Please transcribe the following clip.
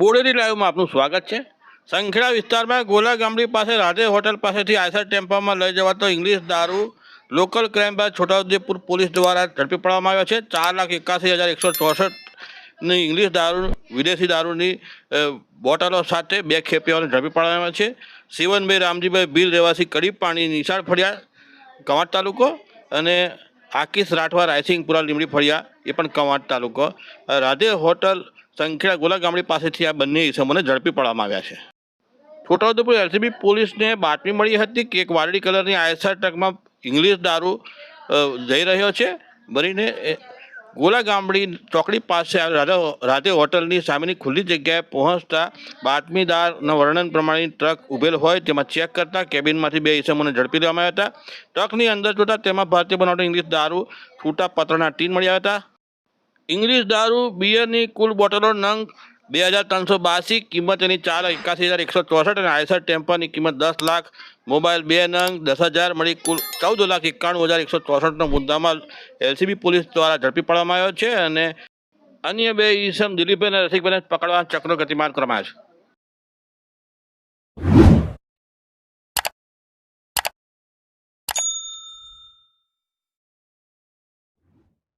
બોડેલી લાઈવમાં આપનું સ્વાગત છે. સંખેડા વિસ્તારમાં ગોલા ગામડી પાસે રાધે હોટલ પાસેથી આયસર ટેમ્પામાં લઈ જવાતો ઇંગ્લિશ દારૂ local crime branch Chhota Udaipur police દ્વારા ઝડપી પાડવામાં આવ્યો છે. ચાર લાખ એકાસી હજાર એકસો ચોસઠની ઇંગ્લિશ દારૂ, વિદેશી દારૂની બોટલો સાથે બે ખેપીઓને ઝડપી પાડવામાં છે. શિવનભાઈ રામજીભાઈ બિલ રહેવાસી કડી પાણી, નિશાળ ફળિયા, કવાંટ તાલુકો અને આકીશ રાઠવા રાયસિંગપુરા લીમડી ફળિયા એ પણ કવાંટ તાલુકો. રાધે હોટલ સંખેડા ગોલા ગામડી પાસેથી આ બંને ઇસમોને ઝડપી પાડવામાં આવ્યા છે. છોટાઉદેપુર એલસીબી પોલીસને બાતમી મળી હતી કે એક વાદળી કલરની આયસર ટ્રકમાં ઇંગ્લિશ દારૂ જઈ રહ્યો છે. ભરીને ગોલા ગામડી ચોકડી પાસે રાધે હોટલની સામેની ખુલ્લી જગ્યાએ પહોંચતા બાતમીદારના વર્ણન પ્રમાણેની ટ્રક ઉભેલ હોય તેમાં ચેક કરતા કેબિનમાંથી બે ઇસમોને ઝડપી લેવામાં આવ્યા હતા. ટ્રકની અંદર જોતા તેમાં ભારતીય બનાવટો ઇંગ્લિશ દારૂ, છૂટા પત્રના ટીન મળી આવ્યા હતા. ઇંગ્લિશ દારૂ, બિયરની કુલ બોટલો નંગ બે હજાર ત્રણસો બાસી, કિંમત એની ચાર એકાસી હજાર એકસો ચોસઠ અને આયસર ટેમ્પરની કિંમત દસ લાખ. મોબાઈલ બે નંગ, દસ હજાર, મળી કુલ ચૌદ લાખ એકાણું હજાર એકસો ચોસઠનો મુદ્દામાં એલસીબી પોલીસ દ્વારા ઝડપી પાડવામાં આવ્યો છે અને અન્ય બે ઈસમ દિલીપભાઈ અને રસિકભાઈને પકડવા ચક્રો ગતિમાન કરવામાં આવ્યા છે.